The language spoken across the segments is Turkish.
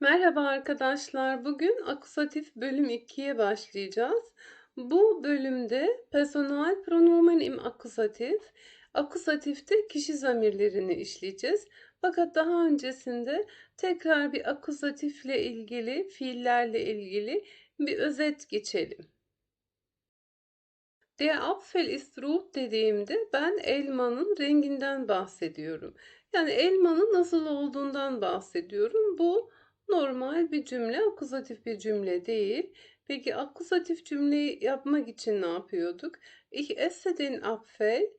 Merhaba arkadaşlar. Bugün akusatif bölüm 2'ye başlayacağız. Bu bölümde personal pronomen im akusatif, akusatifte kişi zamirlerini işleyeceğiz. Fakat daha öncesinde tekrar bir akusatifle ilgili, fiillerle ilgili bir özet geçelim. Der Apfel ist rot dediğimde ben elmanın renginden bahsediyorum. Yani elmanın nasıl olduğundan bahsediyorum. Bu normal bir cümle, akuzatif bir cümle değil. Peki akuzatif cümleyi yapmak için ne yapıyorduk? Ich esse den Apfel,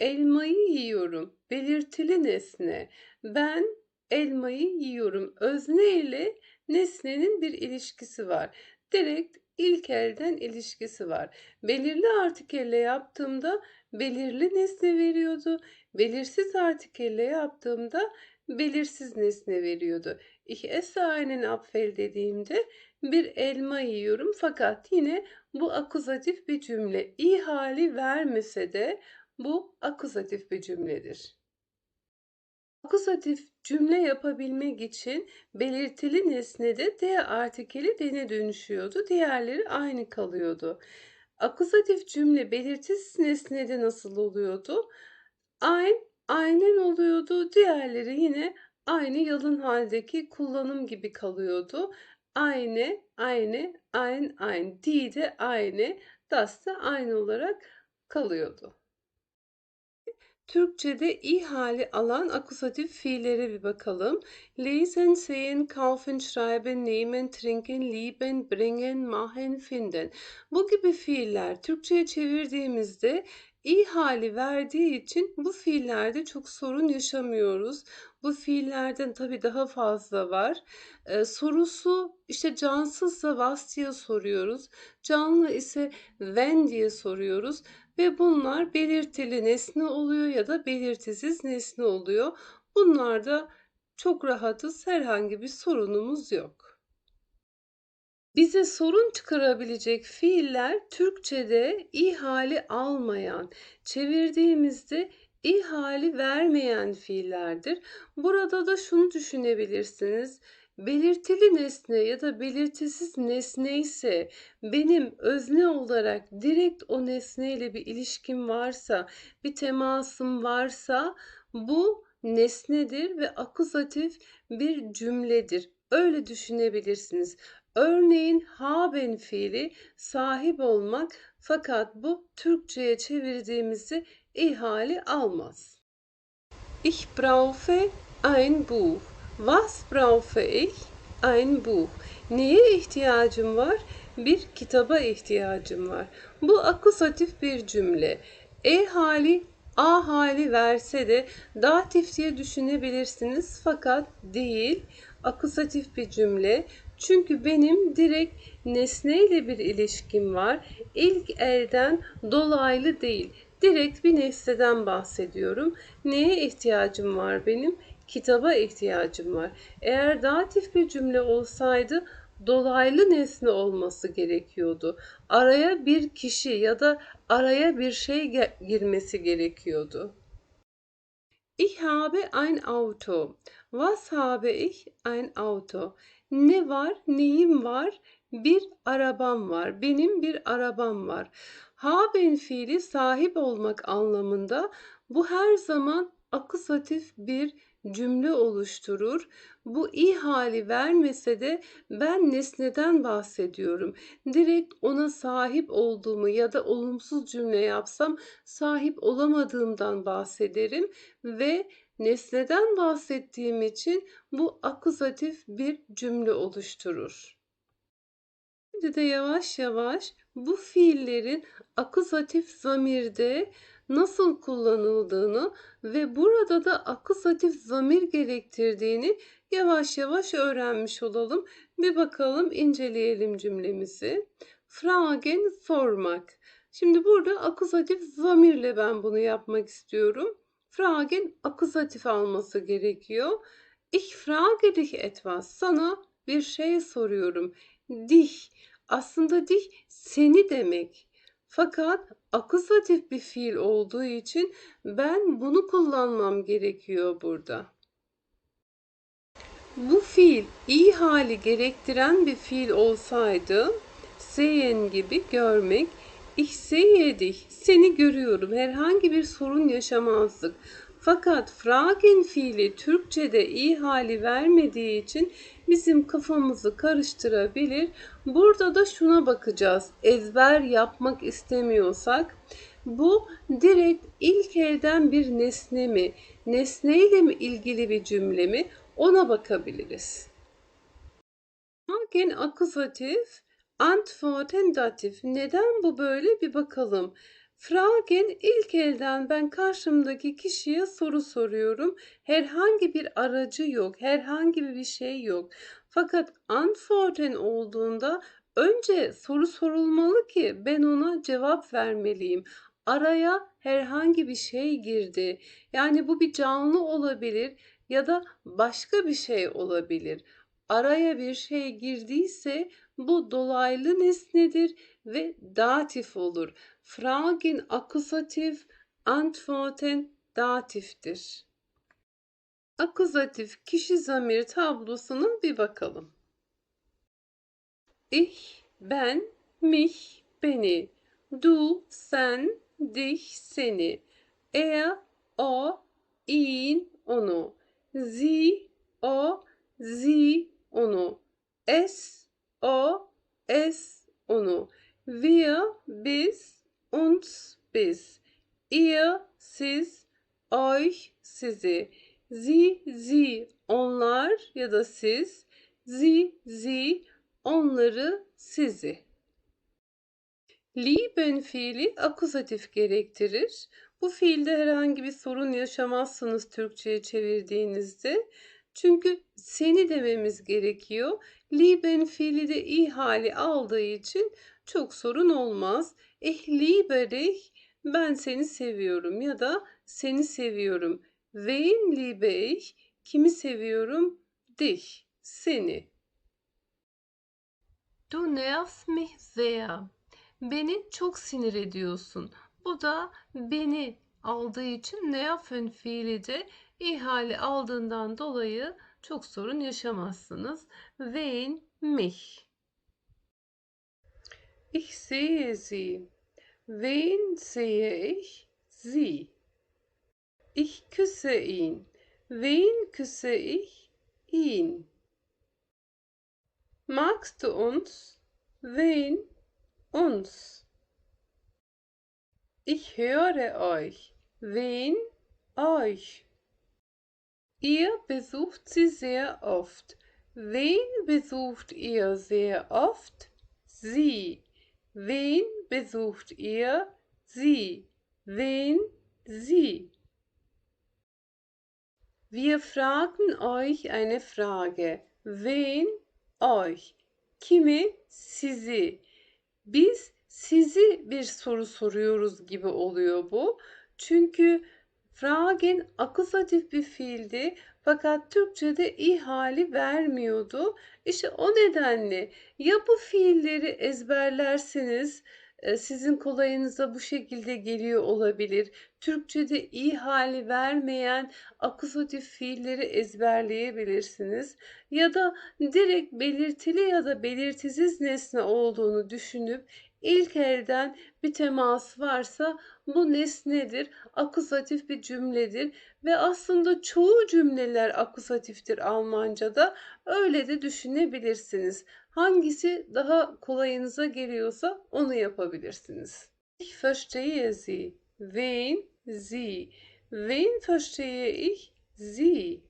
elmayı yiyorum. Belirtili nesne. Ben elmayı yiyorum. Özne ile nesnenin bir ilişkisi var. Direkt ilk elden ilişkisi var. Belirli artikelle yaptığımda belirli nesne veriyordu. Belirsiz artikelle yaptığımda belirsiz nesne veriyordu. Ich esse einen Apfel dediğimde bir elma yiyorum fakat yine bu akuzatif bir cümle. İ hali vermese de bu akuzatif bir cümledir. Akuzatif cümle yapabilmek için belirtili nesnede D artikeli dene dönüşüyordu. Diğerleri aynı kalıyordu. Akuzatif cümle belirtisiz nesnede nasıl oluyordu? Ein, aynen oluyordu. Diğerleri yine aynı yalın haldeki kullanım gibi kalıyordu. Aynı, aynı, ein, ein. Die de aynı, das da aynı olarak kalıyordu. Türkçe'de i hali alan akusatif fiillere bir bakalım. Lesen, sehen, kaufen, schreiben, nehmen, trinken, lieben, bringen, machen, finden. Bu gibi fiiller Türkçe'ye çevirdiğimizde i hali verdiği için bu fiillerde çok sorun yaşamıyoruz. Bu fiillerden tabii daha fazla var. Ee, sorusu işte cansızsa was diye soruyoruz. Canlı ise when diye soruyoruz ve bunlar belirtili nesne oluyor ya da belirtisiz nesne oluyor. Bunlarda çok rahatız. Herhangi bir sorunumuz yok. Bize sorun çıkarabilecek fiiller Türkçe'de i hali almayan, çevirdiğimizde i hali vermeyen fiillerdir. Burada da şunu düşünebilirsiniz. Belirtili nesne ya da belirtisiz nesne ise benim özne olarak direkt o nesneyle bir ilişkim varsa, bir temasım varsa bu nesnedir ve akuzatif bir cümledir. Öyle düşünebilirsiniz. Örneğin haben fiili sahip olmak fakat bu Türkçe'ye çevirdiğimizde ihale almaz. Ich brauche ein Buch. Was brauche ich? Ein Buch. Neye ihtiyacım var? Bir kitaba ihtiyacım var. Bu akusatif bir cümle. E hali A hali verse de datif diye düşünebilirsiniz fakat değil. Akusatif bir cümle. Çünkü benim direkt nesneyle bir ilişkim var. İlk elden dolaylı değil. Direkt bir nesneden bahsediyorum. Neye ihtiyacım var benim? Kitaba ihtiyacım var. Eğer datif bir cümle olsaydı dolaylı nesne olması gerekiyordu. Araya bir kişi ya da araya bir şey girmesi gerekiyordu. Ich habe ein Auto. Was habe ich? Ein Auto. Ne var? Neyim var? Bir arabam var. Benim bir arabam var. Haben fiili sahip olmak anlamında bu her zaman akusatif bir cümle oluşturur. Bu i hali vermese de ben nesneden bahsediyorum. Direkt ona sahip olduğumu ya da olumsuz cümle yapsam sahip olamadığımdan bahsederim ve nesneden bahsettiğim için bu akuzatif bir cümle oluşturur. Şimdi de yavaş yavaş bu fiillerin akuzatif zamirde nasıl kullanıldığını ve burada da akuzatif zamir gerektirdiğini yavaş yavaş öğrenmiş olalım. Bir bakalım inceleyelim cümlemizi. Fragen sormak. Şimdi burada akuzatif zamirle ben bunu yapmak istiyorum. Fragen akuzatif alması gerekiyor. Ich frage dich etwas. Sana bir şey soruyorum. Dich. Aslında dich seni demek. Fakat akuzatif bir fiil olduğu için ben bunu kullanmam gerekiyor burada. Bu fiil iyi hali gerektiren bir fiil olsaydı sehen gibi görmek, dich, seni görüyorum, herhangi bir sorun yaşamazdık. Fakat fragen fiili Türkçe'de iyi hali vermediği için bizim kafamızı karıştırabilir. Burada da şuna bakacağız. Ezber yapmak istemiyorsak bu direkt ilk elden bir nesne mi, nesneyle mi ilgili bir cümle mi ona bakabiliriz. Fragen akuzatif, antworten datif. Neden bu böyle bir bakalım. Fragen ilk elden ben karşımdaki kişiye soru soruyorum. Herhangi bir aracı yok, herhangi bir şey yok. Fakat antworten olduğunda önce soru sorulmalı ki ben ona cevap vermeliyim. Araya herhangi bir şey girdi. Yani bu bir canlı olabilir ya da başka bir şey olabilir. Araya bir şey girdiyse bu dolaylı nesnedir ve datif olur. Fragen akusatif, antworten datiftir. Akuzatif kişi zamir tablosuna bir bakalım. Ich, ben, mich, beni. Du, sen, dich, seni. Er, o, ihn, onu. Sie, o, sie, onu. Es, o, es, onu. Wir, biz, uns, biz. Ihr, siz, euch, sizi. Sie, sie, onlar ya da siz. Sie, sie, onları, sizi. Lieben fiili akuzatif gerektirir. Bu fiilde herhangi bir sorun yaşamazsınız Türkçe'ye çevirdiğinizde. Çünkü seni dememiz gerekiyor. Lieben fiili de i hali aldığı için çok sorun olmaz. Eh liebe ben seni seviyorum ya da seni seviyorum. Wen liebe ich, kimi seviyorum? Dich, seni. Du nervst mich sehr. Beni çok sinir ediyorsun. Bu da beni aldığı için nerven fiili de ihale aldığından dolayı çok sorun yaşamazsınız. Wen mich. Ich sehe sie. Wen sehe ich? Sie. Ich küsse ihn. Wen küsse ich? Ihn. Magst du uns? Wen? Uns. Ich höre euch. Wen? Euch. Ihr besucht sie sehr oft. Wen besucht ihr sehr oft? Sie. Wen besucht ihr? Sie. Wen? Sie. Wir fragen euch eine Frage. Wen? Euch. Kimi? Sizi. Biz sizi bir soru soruyoruz gibi oluyor bu. Çünkü fragen akuzatif bir fiildi fakat Türkçe'de i hali vermiyordu. İşte o nedenle ya bu fiilleri ezberlerseniz e, sizin kolayınıza bu şekilde geliyor olabilir. Türkçe'de i hali vermeyen akuzatif fiilleri ezberleyebilirsiniz. Ya da direkt belirtili ya da belirtisiz nesne olduğunu düşünüp İlk elden bir temas varsa bu nesnedir, akuzatif bir cümledir ve aslında çoğu cümleler akuzatiftir Almanca'da. Öyle de düşünebilirsiniz. Hangisi daha kolayınıza geliyorsa onu yapabilirsiniz. Ich verstehe Sie. Wen? Sie. Wen verstehe ich? Sie.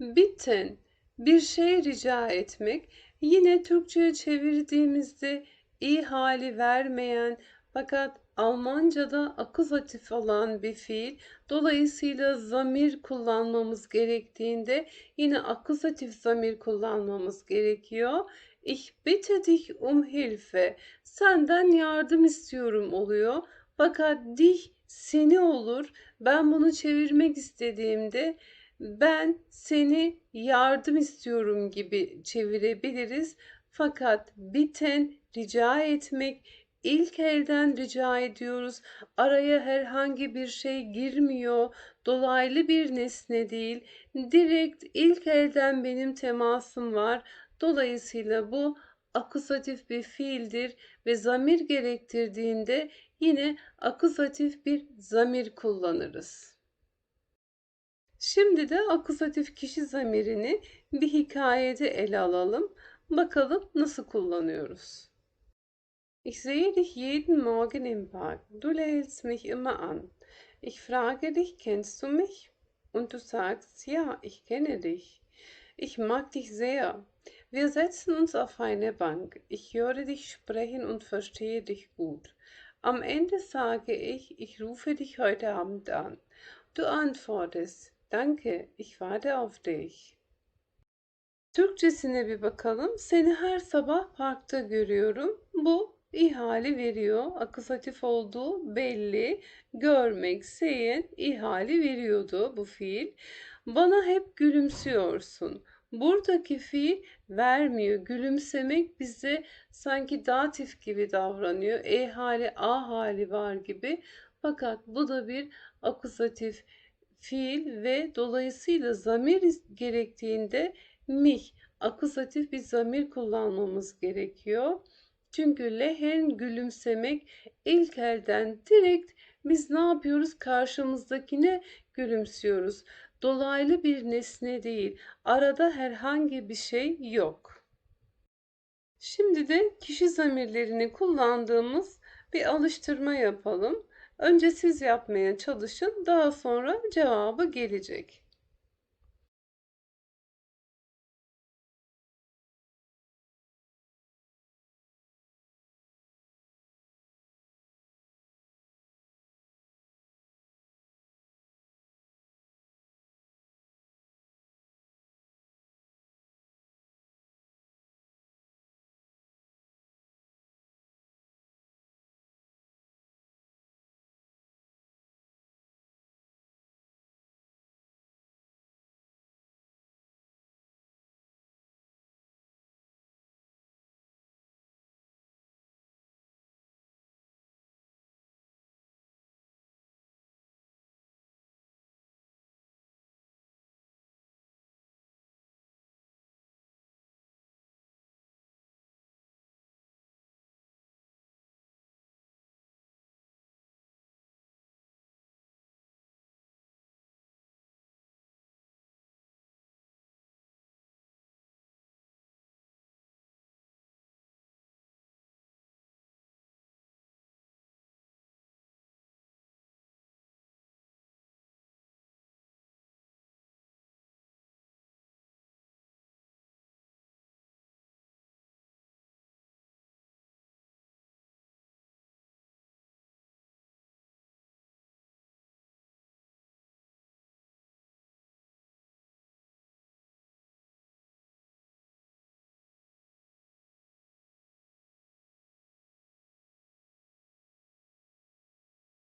Bitten. Bir şey rica etmek. Yine Türkçe'ye çevirdiğimizde i hali vermeyen fakat Almanca'da akuzatif olan bir fiil. Dolayısıyla zamir kullanmamız gerektiğinde yine akuzatif zamir kullanmamız gerekiyor. Ich bitte dich um Hilfe. Senden yardım istiyorum oluyor. Fakat dich seni olur. Ben bunu çevirmek istediğimde ben seni yardım istiyorum gibi çevirebiliriz. Fakat biten rica etmek, ilk elden rica ediyoruz. Araya herhangi bir şey girmiyor. Dolaylı bir nesne değil, direkt ilk elden benim temasım var. Dolayısıyla bu akusatif bir fiildir ve zamir gerektirdiğinde yine akusatif bir zamir kullanırız. Şimdi de akusatif kişi zamirini bir hikayede ele alalım. Bakalım nasıl kullanıyoruz. Ich sehe dich jeden Morgen im Park. Du lächelst mich immer an. Ich frage dich, kennst du mich? Und du sagst, ja, ich kenne dich. Ich mag dich sehr. Wir setzen uns auf eine Bank. Ich höre dich sprechen und verstehe dich gut. Am Ende sage ich, ich rufe dich heute Abend an. Du antwortest, danke, ich warte auf dich. Türkçesine bir bakalım. Seni her sabah parkta görüyorum. Bu ihale veriyor. Akusatif olduğu belli. Görmek, seyin ihale veriyordu bu fiil. Bana hep gülümsüyorsun. Buradaki fiil vermiyor. Gülümsemek bize sanki datif gibi davranıyor. E hali, a hali var gibi. Fakat bu da bir akusatif fiil ve dolayısıyla zamir gerektiğinde mih akusatif bir zamir kullanmamız gerekiyor. Çünkü lehen gülümsemek ilk elden direkt biz ne yapıyoruz? Karşımızdakine gülümsüyoruz. Dolaylı bir nesne değil. Arada herhangi bir şey yok. Şimdi de kişi zamirlerini kullandığımız bir alıştırma yapalım. Önce siz yapmaya çalışın, daha sonra cevabı gelecek.